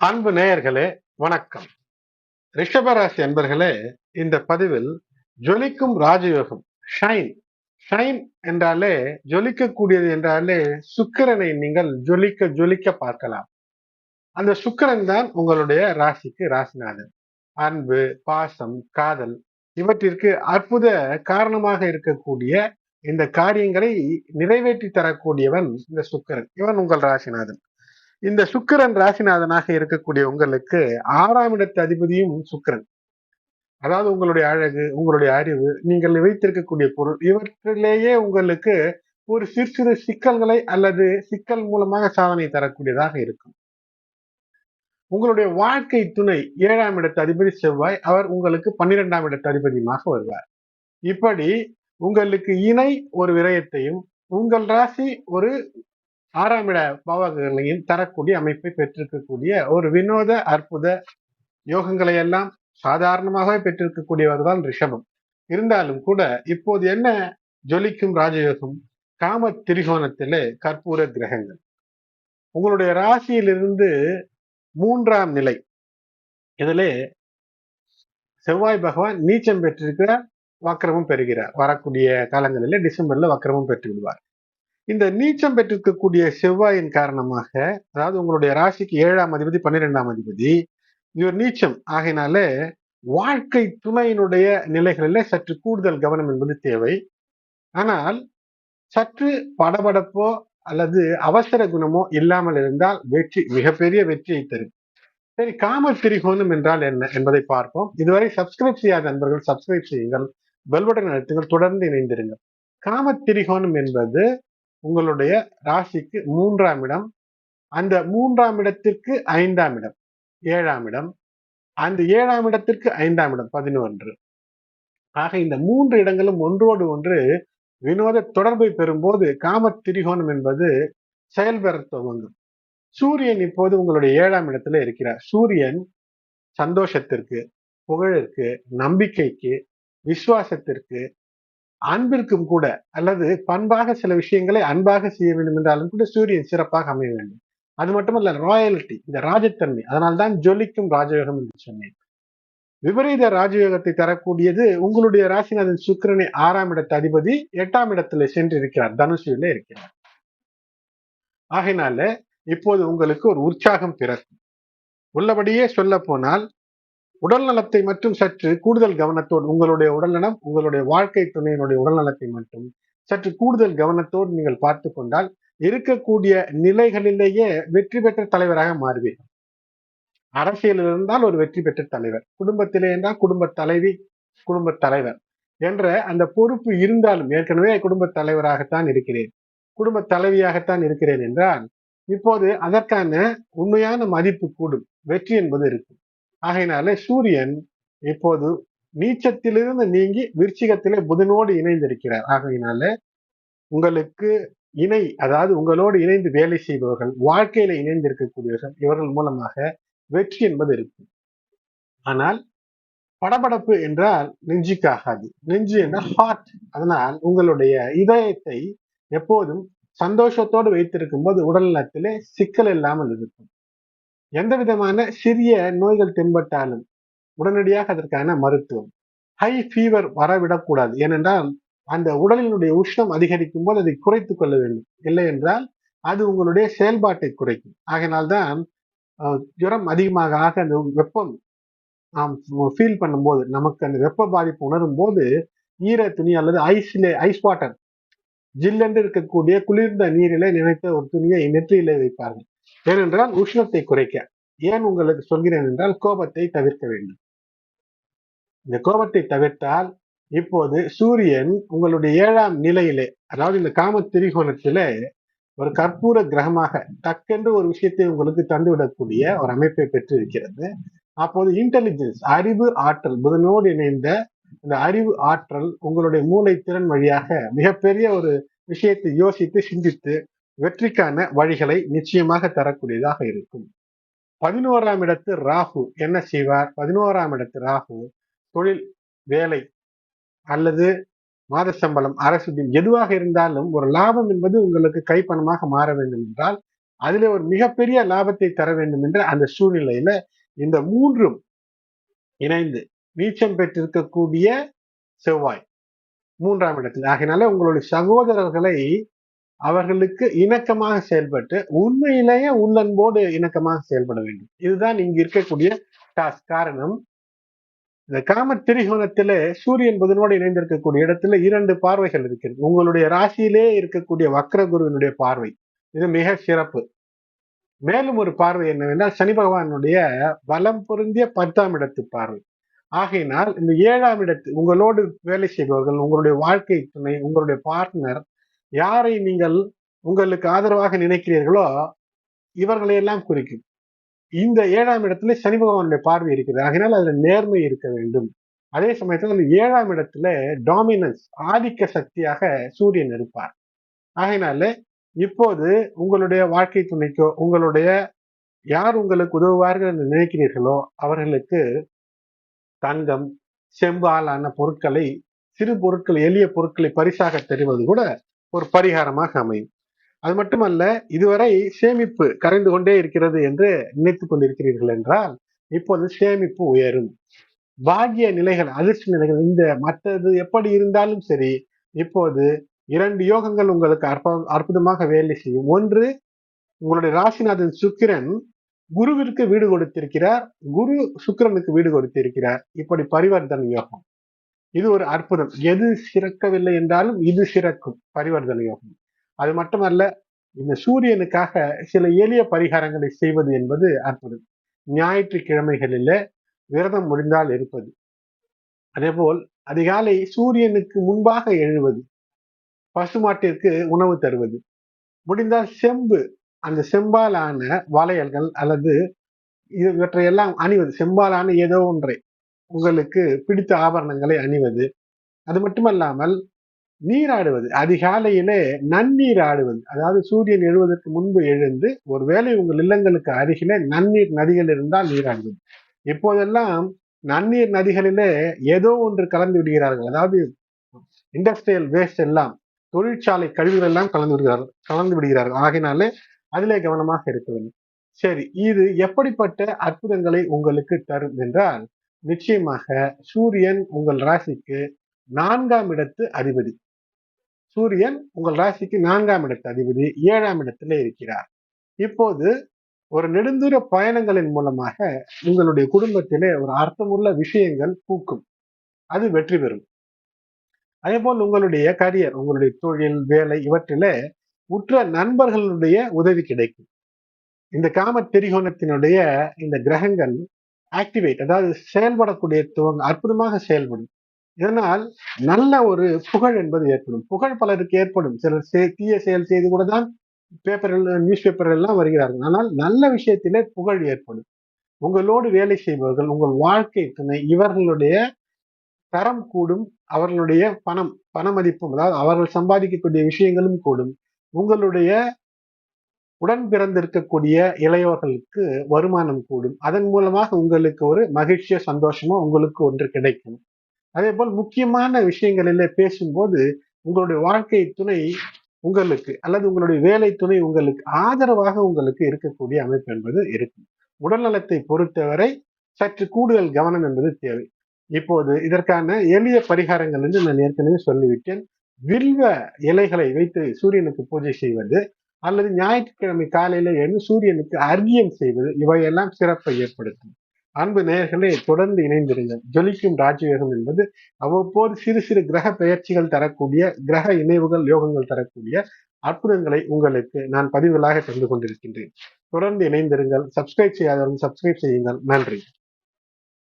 அன்பு நேயர்களே வணக்கம். ரிஷபராசி அன்பர்களே இந்த பதிவில் ஜொலிக்கும் ராஜயோகம் ஷைன். ஷைன் என்றாலே ஜொலிக்கக்கூடியது என்றாலே சுக்கிரனை நீங்கள் ஜொலிக்க ஜொலிக்க பார்க்கலாம். அந்த சுக்கிரன் தான் உங்களுடைய ராசிக்கு ராசிநாதன். அன்பு பாசம் காதல் இவற்றிற்கு அற்புத காரணமாக இருக்கக்கூடிய இந்த காரியங்களை நிறைவேற்றி தரக்கூடியவன் இந்த சுக்கிரன். இவன் உங்கள் ராசிநாதன். இந்த சுக்கிரன் ராசிநாதனாக இருக்கக்கூடிய உங்களுக்கு ஆறாம் இடத்து அதிபதியும் சுக்கிரன். அதாவது உங்களுடைய அழகு உங்களுடைய அறிவு நீங்கள் வைத்திருக்கக்கூடிய பொருள் இவற்றிலேயே உங்களுக்கு ஒரு சிறு சிறு சிக்கல்களை அல்லது சிக்கல் மூலமாக சாதனை தரக்கூடியதாக இருக்கும். உங்களுடைய வாழ்க்கை துணை ஏழாம் இடத்து அதிபதி செவ்வாய் அவர் உங்களுக்கு பன்னிரெண்டாம் இடத்து அதிபதியுமாக வருவார். இப்படி உங்களுக்கு இணை ஒரு விரயத்தையும் உங்கள் ராசி ஒரு ஆறாம் இட பாவகங்களையும் தரக்கூடிய அமைப்பை பெற்றிருக்கக்கூடிய ஒரு வினோத அற்புத யோகங்களை எல்லாம் சாதாரணமாகவே பெற்றிருக்கக்கூடியவர் தான் ரிஷபம். இருந்தாலும் கூட இப்போது என்ன ஜொலிக்கும் ராஜயோகம்? காம திரிகோணத்திலே கற்பூர கிரகங்கள். உங்களுடைய ராசியிலிருந்து மூன்றாம் நிலை. இதிலே செவ்வாய் பகவான் நீச்சம் பெற்றிருக்கிற வக்கரமும் பெறுகிறார். வரக்கூடிய காலங்களில் டிசம்பர்ல வக்கரமும் பெற்று விடுவார் இந்த நீச்சம் பெற்றிருக்கக்கூடிய செவ்வாயின் காரணமாக அதாவது உங்களுடைய ராசிக்கு ஏழாம் அதிபதி பன்னிரெண்டாம் அதிபதி இவர் நீச்சம். ஆகையினால வாழ்க்கை துணையினுடைய நிலைகளில் சற்று கூடுதல் கவனம் என்பது தேவை. ஆனால் சற்று படபடப்போ அல்லது அவசர குணமோ இல்லாமல் இருந்தால் வெற்றி மிகப்பெரிய வெற்றியை தரும். சரி காம திரிகோணம் என்றால் என்ன என்பதை பார்ப்போம். இதுவரை சப்ஸ்கிரைப் செய்யாத நண்பர்கள் சப்ஸ்கிரைப் செய்யுங்கள். பெல்பட்டன் அழுத்துங்கள். தொடர்ந்து இணைந்திருங்கள். காம திரிகோணம் என்பது உங்களுடைய ராசிக்கு மூன்றாம் இடம். அந்த மூன்றாம் இடத்திற்கு ஐந்தாம் இடம். ஏழாம் இடம். அந்த ஏழாம் இடத்திற்கு ஐந்தாம் இடம். பதினொன்று. ஆக இந்த மூன்று இடங்களும் ஒன்றோடு ஒன்று வினோத தொடர்பை பெறும்போது காம திரிகோணம் என்பது செயல்பெற துவங்கும். சூரியன் இப்போது உங்களுடைய ஏழாம் இடத்துல இருக்கிறார். சூரியன் சந்தோஷத்திற்கு புகழிற்கு நம்பிக்கைக்கு விசுவாசத்திற்கு அன்பிற்கும் கூட அல்லது பண்பாக சில விஷயங்களை அன்பாக செய்ய வேண்டும் என்றாலும் கூட சூரியன் சிறப்பாக அமைய வேண்டும். அது மட்டுமல்ல ராயல்டி இந்த ராஜத்தன்மை அதனால்தான் ஜொலிக்கும் ராஜயோகம் என்று சொன்னேன். விபரீத ராஜயோகத்தை தரக்கூடியது உங்களுடைய ராசிநாதன் சுக்கிரனை ஆறாம் இடத்து அதிபதி எட்டாம் இடத்துல சென்றிருக்கிறார் இருக்கிறார் இருக்கிறார். ஆகையினால இப்போது உங்களுக்கு ஒரு உற்சாகம் பிறக்கும். உள்ளபடியே சொல்ல போனால் உடல் நலத்தை மட்டும் சற்று கூடுதல் கவனத்தோடு உங்களுடைய உடல்நலம் உங்களுடைய வாழ்க்கை துணையினுடைய உடல்நலத்தை மட்டும் சற்று கூடுதல் கவனத்தோடு நீங்கள் பார்த்து கொண்டால் இருக்கக்கூடிய நிலைகளிலேயே வெற்றி பெற்ற தலைவராக மாறுவீர்கள். அரசியலில் இருந்தால் ஒரு வெற்றி பெற்ற தலைவர் குடும்பத்திலே இருந்தால் குடும்ப தலைவி குடும்ப தலைவர் என்ற அந்த பொறுப்பு இருந்தாலும் ஏற்கனவே குடும்ப தலைவராகத்தான் இருக்கிறேன் குடும்ப தலைவியாகத்தான் இருக்கிறேன் என்றால் இப்போது அதற்கான உண்மையான மதிப்பு கூடும் வெற்றி என்பது இருக்கும். ஆகையினால சூரியன் இப்போது நீச்சத்திலிருந்து நீங்கி விருச்சிகத்திலே புதனோடு இணைந்திருக்கிறார். ஆகையினால உங்களுக்கு இணை அதாவது உங்களோடு இணைந்து வேலை செய்பவர்கள் வாழ்க்கையில இணைந்திருக்கக்கூடியவர்கள் இவர்கள் மூலமாக வெற்றி என்பது இருக்கும். ஆனால் படபடப்பு என்றால் நெஞ்சுக்காகாது நெஞ்சு என்றால் ஹார்ட் அதனால் உங்களுடைய இதயத்தை எப்போதும் சந்தோஷத்தோடு வைத்திருக்கும் போது உடல் நலத்திலே சிக்கல் இல்லாமல் இருக்கும். எந்த விதமான சிறிய நோய்கள் தென்பட்டாலும் உடனடியாக அதற்கான மருத்துவம். ஹை ஃபீவர் வரவிடக்கூடாது ஏனென்றால் அந்த உடலினுடைய உஷ்ணம் அதிகரிக்கும் போது அதை குறைத்துக் கொள்ள வேண்டும். இல்லை என்றால் அது உங்களுடைய செயல்பாட்டை குறைக்கும். ஆகினால்தான் ஜுரம் அதிகமாக ஆக அந்த வெப்பம் நாம் ஃபீல் பண்ணும்போது நமக்கு அந்த வெப்ப பாதிப்பு உணரும் போது ஈர துணி அல்லது ஐஸ்லே ஐஸ் வாட்டர் ஜில்லென்று இருக்கக்கூடிய குளிர்ந்த நீரிலே நினைத்த ஒரு துணியை நெற்றியிலே வைப்பார்கள். ஏனென்றால் உஷ்ணத்தை குறைக்க. ஏன் உங்களுக்கு சொல்கிறேன் என்றால் கோபத்தை தவிர்க்க வேண்டும். இந்த கோபத்தை தவிர்த்தால் இப்போது சூரியன் உங்களுடைய ஏழாம் நிலையிலே அதாவது இந்த காம திரிகோணத்திலே ஒரு கற்பூர கிரகமாக டக்கென்று ஒரு விஷயத்தை உங்களுக்கு தந்துவிடக்கூடிய ஒரு அமைப்பை பெற்று இருக்கிறது அப்போது இன்டெலிஜென்ஸ் அறிவு ஆற்றல் புதனோடு இணைந்த இந்த அறிவு ஆற்றல் உங்களுடைய மூளை திறன் வழியாக மிகப்பெரிய ஒரு விஷயத்தை யோசித்து சிந்தித்து வெற்றிக்கான வழிகளை நிச்சயமாக தரக்கூடியதாக இருக்கும். பதினோராம் இடத்து ராகு என்ன செய்வார்? பதினோராம் இடத்து ராகு தொழில் வேலை அல்லது மாத சம்பளம் அரசு எதுவாக இருந்தாலும் ஒரு லாபம் என்பது உங்களுக்கு கைப்பணமாக மாற வேண்டும் என்றால் அதில் ஒரு மிகப்பெரிய லாபத்தை தர வேண்டும் என்ற அந்த சூழ்நிலையில இந்த மூன்றும் இணைந்து நீச்சம் பெற்றிருக்கக்கூடிய செவ்வாய் மூன்றாம் இடத்தில். ஆகினால உங்களுடைய சகோதரர்களை அவர்களுக்கு இணக்கமாக செயல்பட்டு உண்மையிலேயே உள்ளன்போடு இணக்கமாக செயல்பட வேண்டும். இதுதான் இங்கு இருக்கக்கூடிய டாஸ்க் காரணம் இந்த காம திரிகோணத்திலே சூரியன் புதனோடு இணைந்திருக்கக்கூடிய இடத்துல இரண்டு பார்வைகள் இருக்கிறது. உங்களுடைய ராசியிலே இருக்கக்கூடிய வக்ர குருவினுடைய பார்வை. இது மிக சிறப்பு. மேலும் ஒரு பார்வை என்னவென்றால் சனி பகவானுடைய பலம் பொருந்திய பத்தாம் இடத்து பார்வை. ஆகையினால் இந்த ஏழாம் இடத்து உங்களோடு வேலை செய்பவர்கள் உங்களுடைய வாழ்க்கை துணை உங்களுடைய பார்ட்னர் யாரை நீங்கள் உங்களுக்கு ஆதரவாக நினைக்கிறீர்களோ இவர்களை எல்லாம் குறிக்கும் இந்த ஏழாம் இடத்துல சனி பகவானுடைய பார்வை இருக்கிறது. ஆகினால் அதுல நேர்மை இருக்க வேண்டும். அதே சமயத்தில் அந்த ஏழாம் இடத்துல டாமினன்ஸ் ஆதிக்க சக்தியாக சூரியன் இருப்பார். ஆகையினால இப்போது உங்களுடைய வாழ்க்கை துணைக்கோ உங்களுடைய யார் உங்களுக்கு உதவுவார்கள் என்று நினைக்கிறீர்களோ அவர்களுக்கு தங்கம் செம்பாலான பொருட்களை சிறு பொருட்கள் எளிய பொருட்களை பரிசாக தருவது கூட ஒரு பரிகாரமாக அமையும். அது மட்டுமல்ல இதுவரை சேமிப்பு கரைந்து கொண்டே இருக்கிறது என்று நினைத்து கொண்டிருக்கிறீர்கள் என்றால் இப்போது சேமிப்பு உயரும். பாகிய நிலைகள் அதிர்ஷ்ட நிலைகள் இந்த மற்றது எப்படி இருந்தாலும் சரி இப்போது இரண்டு யோகங்கள் உங்களுக்கு அற்ப அற்புதமாக வேலை செய்யும். ஒன்று உங்களுடைய ராசிநாதன் சுக்கிரன் குருவிற்கு வீடு கொடுத்திருக்கிறார். குரு சுக்கிரனுக்கு வீடு கொடுத்திருக்கிறார். இப்படி பரிவர்த்தனை யோகம். இது ஒரு அற்புதம். எது சிறக்கவில்லை என்றாலும் இது சிறக்கும் பரிவர்த்தனை யோகம் அது மட்டுமல்ல இந்த சூரியனுக்காக சில எளிய பரிகாரங்களை செய்வது என்பது அற்புதம். ஞாயிற்றுக்கிழமைகளில விரதம் முடிந்தால் இருப்பது. அதே போல் அதிகாலை சூரியனுக்கு முன்பாக எழுவது. பசுமாட்டிற்கு உணவு தருவது. முடிந்தால் செம்பு அந்த செம்பாலான வளையல்கள் அல்லது இவற்றையெல்லாம் அணிவது. செம்பாலான ஏதோ ஒன்றை. உங்களுக்கு பிடித்த ஆபரணங்களை அணிவது. அது மட்டுமல்லாமல் நீராடுவது. அதிகாலையிலே நன்னீர் ஆடுவது. அதாவது சூரியன் எழுவதற்கு முன்பு எழுந்து ஒருவேளை உங்கள் இல்லங்களுக்கு அருகிலே நன்னீர் நதிகள் இருந்தால் நீராடுவது. இப்போதெல்லாம் நன்னீர் நதிகளிலே ஏதோ ஒன்று கலந்து விடுகிறார்கள் அதாவது இண்டஸ்ட்ரியல் வேஸ்ட் எல்லாம் தொழிற்சாலை கழிவுகள் எல்லாம் கலந்து விடுகிறார்கள் கலந்து விடுகிறார்கள். ஆகினாலே அதிலே கவனமாக இருக்க வேண்டும். சரி இது எப்படிப்பட்ட அற்புதங்களை உங்களுக்கு தரும் என்றால் நிச்சயமாக சூரியன் உங்கள் ராசிக்கு நான்காம் இடத்து அதிபதி. சூரியன் உங்கள் ராசிக்கு நான்காம் இடத்து அதிபதி ஏழாம் இடத்துல இருக்கிறார். இப்போது ஒரு நெடுந்தூர பயணங்களின் மூலமாக உங்களுடைய குடும்பத்திலே ஒரு அர்த்தமுள்ள விஷயங்கள் பூக்கும். அது வெற்றி பெறும். அதே போல் உங்களுடைய கரியர் உங்களுடைய தொழில் வேலை இவற்றிலே உற்ற நண்பர்களுடைய உதவி கிடைக்கும். இந்த காம திரிகோணத்தினுடைய இந்த கிரகங்கள் ஆக்டிவேட் அதாவது செயல்படக்கூடிய துவங்க அற்புதமாக செயல்படும். இதனால் நல்ல ஒரு புகழ் என்பது ஏற்படும். புகழ் பலருக்கு ஏற்படும். சிலர் தீய செயல் செய்து கூட தான் பேப்பர்கள் நியூஸ் பேப்பர் எல்லாம் வருகிறார்கள். ஆனால் நல்ல விஷயத்திலே புகழ் ஏற்படும். உங்களோடு வேலை செய்பவர்கள் உங்கள் வாழ்க்கை துணை இவர்களுடைய தரம் கூடும் அவர்களுடைய பணம் பண மதிப்பும் அதாவது அவர்கள் சம்பாதிக்கக்கூடிய விஷயங்களும் கூடும். உங்களுடைய உடன் பிறந்திருக்கக்கூடிய இளையோர்களுக்கு வருமானம் கூடும். அதன் மூலமாக உங்களுக்கு ஒரு மகிழ்ச்சியோ சந்தோஷமோ உங்களுக்கு ஒன்று கிடைக்கும். அதே போல் முக்கியமான விஷயங்களில் பேசும்போது உங்களுடைய வாழ்க்கை துணை உங்களுக்கு அல்லது உங்களுடைய வேலை துணை உங்களுக்கு ஆதரவாக உங்களுக்கு இருக்கக்கூடிய அமைப்பு என்பது இருக்கும். உடல்நலத்தை பொறுத்தவரை சற்று கூடுதல் கவனம் என்பது தேவை. இப்போது இதற்கான எளிய பரிகாரங்கள் என்று நான் ஏற்கனவே சொல்லிவிட்டேன். வில்வ இலைகளை வைத்து சூரியனுக்கு பூஜை செய்வது அல்லது ஞாயிற்றுக்கிழமை காலையில எழுந்து சூரியனுக்கு அர்க்கியம் செய்வது இவையெல்லாம் சிறப்பை ஏற்படுத்தும். அன்பு நேயர்களே தொடர்ந்து இணைந்திருங்கள். ஜொலிக்கும் ராஜயோகம் என்பது அவ்வப்போது சிறு சிறு கிரக பெயர்ச்சிகள் தரக்கூடிய கிரக இணைவுகள் யோகங்கள் தரக்கூடிய அற்புதங்களை உங்களுக்கு நான் பதிவுகளாக தந்து கொண்டிருக்கின்றேன். தொடர்ந்து இணைந்திருங்கள். சப்ஸ்கிரைப் செய்யாதவர்கள் சப்ஸ்கிரைப் செய்யுங்கள். நன்றி.